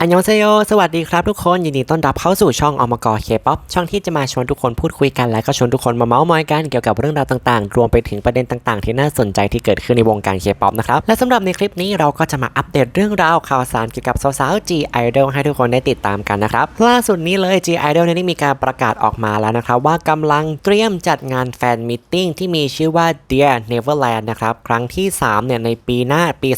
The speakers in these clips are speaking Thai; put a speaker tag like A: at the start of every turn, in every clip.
A: อันยองเซโยสวัสดีครับทุกคน ยินดีต้อนรับเข้าสู่ช่องอมกอเคป๊อปช่องที่จะมาชวนทุกคนพูดคุยกัน และก็ชวนทุกคนมาเมาส์มอยกันเกี่ยวกับเรื่องราวต่างๆ รวมไปถึงประเด็นต่างๆ ที่น่าสนใจที่เกิดขึ้นในวงการเคป๊อปนะครับ และสำหรับในคลิปนี้เราก็จะมาอัปเดตเรื่องราวข่าวสารเกี่ยวกับสาวๆ G Idol ให้ทุกคนได้ติดตามกันนะครับ ล่าสุดนี้เลย G Idol เนี่ยได้มีการประกาศออกมาแล้วนะครับว่ากำลังเตรียมจัดงานแฟนมิทติ้งที่มีชื่อว่า Dear Neverland นะครับครั้งที่3เนี่ยในปีหน้าปี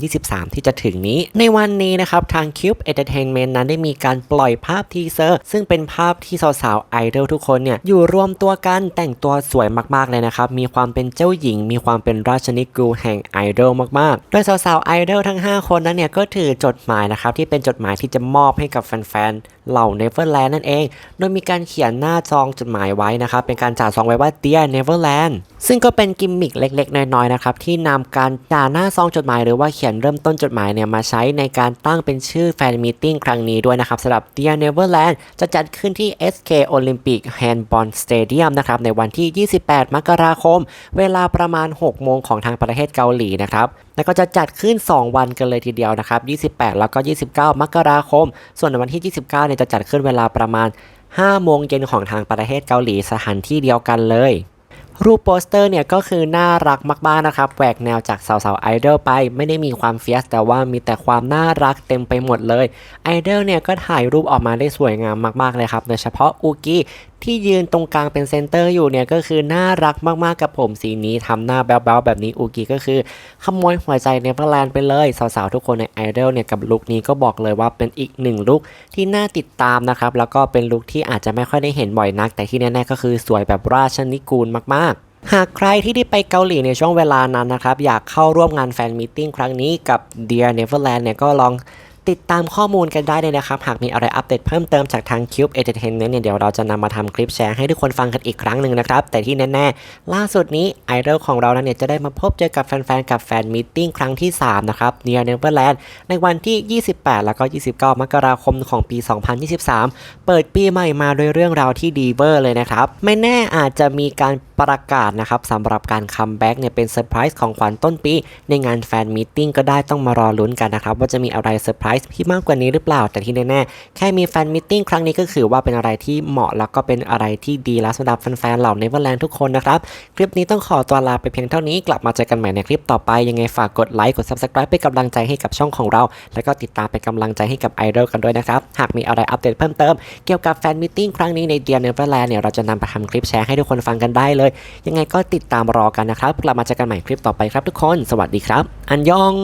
A: 2023 ที่จะถึงนี้ ในวันนี้นะครับทาง Cube Entertainment นั้นได้มีการปล่อยภาพทีเซอร์ ซึ่งเป็นภาพที่สาวๆไอดอลทุกคนเนี่ยอยู่รวมตัวกันแต่งตัวสวยมากๆเลยนะครับ มีความเป็นเจ้าหญิง มีความเป็นราชนิกูแห่งไอดอลมากๆ โดยสาวๆไอดอลทั้ง 5 คนนั้นเนี่ยก็ถือจดหมายนะครับที่เป็นจดหมายที่จะมอบให้กับแฟนๆเหล่า Neverland นั่นเอง โดยมีการเขียนหน้าซองจดหมายไว้นะครับเป็นการจ่าซองไว้ว่า Dear Neverland ซึ่งก็เป็นกิมมิคเล็กๆ น้อยๆนะครับที่นำการจ่าหน้าซองจดหมาย หรือว่าเขียนเริ่มต้นจดหมายเนี่ยมาใช้ในการตั้งเป็นชื่อแฟนมีติ้งครั้งนี้ด้วยนะครับสำหรับ Dear Neverland จะจัดขึ้นที่ SK Olympic Handball Stadium นะครับในวันที่ 28 มกราคม เวลาประมาณ 6 โมงของทางประเทศเกาหลีนะครับแล้วก็จะจัดขึ้น 2 วันกันเลยทีเดียวนะครับ 28 แล้วก็ 29 มกราคม ส่วนในวันที่ 29 เนี่ยจะจัดขึ้นเวลาประมาณ 5 โมงเย็นของทางประเทศเกาหลีสถานที่เดียวกันเลย รูปโปสเตอร์เนี่ยก็คือน่ารักมากๆนะครับแหวกแนวจากสาวๆไอดอลไป ไม่ได้มีความเฟียสแต่ว่ามีแต่ความน่ารักเต็มไปหมดเลยไอดอลเนี่ยก็ถ่ายรูปออกมาได้สวยงามมากๆเลยครับโดยเฉพาะอูกี้ที่ยืนตรงกลางเป็นเซนเตอร์อยู่เนี่ยก็คือน่ารักมากๆกับผมสีนี้ทำหน้าแบ๊วๆแบบนี้อูกี้ก็คือขโมยหัวใจเนเวอร์แลนด์ไปเลยสาวๆทุกคนในไอดอลเนี่ยกับลุคนี้ก็บอกเลยว่าเป็นอีกหนึ่งลุคที่น่าติดตามนะครับแล้วก็เป็นลุคที่อาจจะไม่ค่อยได้เห็นบ่อยนัก แต่ที่แน่ๆก็คือสวยแบบราชนิกูลมากๆหากใครที่ได้ไปเกาหลีในช่วงเวลานั้นนะครับ อยากเข้าร่วมงานแฟนมีตติ้งครั้งนี้กับ Dear Neverland เนี่ยก็ลอง ติดตามข้อมูลกันได้เลยนะครับ หากมีอะไรอัปเดตเพิ่มเติมจากทาง Cube Entertainment เนี่ยเดี๋ยวเราจะนำมาทำคลิปแชร์ให้ทุกคนฟังกันอีกครั้งหนึ่งนะครับ แต่ที่แน่ๆ ล่าสุดนี้ไอดอลของเรานั้นเนี่ยจะได้มาพบเจอกับแฟนๆ กับแฟนมีตติ้งครั้งที่ 3 นะครับ Dear Neverland ในวันที่ 28 แล้วก็ 29 มกราคมของปี 2023 เปิดปีใหม่มาด้วยเรื่องราวที่ดีเวอร์เลยนะครับ ไม่แน่อาจจะมีการประกาศนะครับสำหรับการคัมแบ็กเนี่ยเป็นเซอร์ไพรส์ของขวัญต้นปี ในงานแฟนมีตติ้งก็ได้ต้องมารอลุ้นกันนะครับว่าจะมีอะไรเซอร์ไพรส์ที่มากกว่านี้หรือเปล่า แต่ที่แน่ๆ แค่มีแฟนมีตติ้งครั้งนี้ก็คือว่าเป็นอะไรที่เหมาะแล้วก็เป็นอะไรที่ดีแล้วสำหรับแฟนๆเหล่าเนเวอร์แลนด์ทุกคนนะครับ คลิปนี้ต้องขอตัวลาไปเพียงเท่านี้กลับมาเจอกันใหม่ในคลิปต่อไป ยังไงฝากกดไลค์กด subscribe เป็นกำลังใจให้กับช่องของเรา แล้วก็ติดตามเป็นกำลังใจให้กับไอดอลกันด้วยนะครับหากมีอะไรอัปเดตเพิ่มเติมเกี่ยวกับแฟนมีตติ้งครั้งนี้ในเดียเนเวอร์แลนด์เนี่ยเราจะนำไปทำคลิปแชร์ให้ทุกคนฟังกันได้เลย ยังไงก็ติดตามรอกันนะครับกลับมาเจอกันใหม่คลิปต่อไปครับทุกคน สวัสดีครับ อันยอง